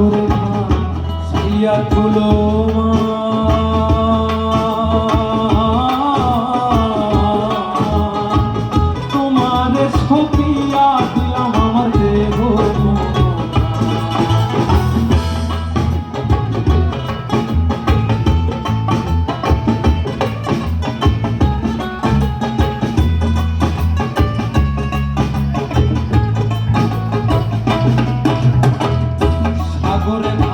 সাগরে মা সাইয়া তুলো মা তোমার সপিয়া দিলাম por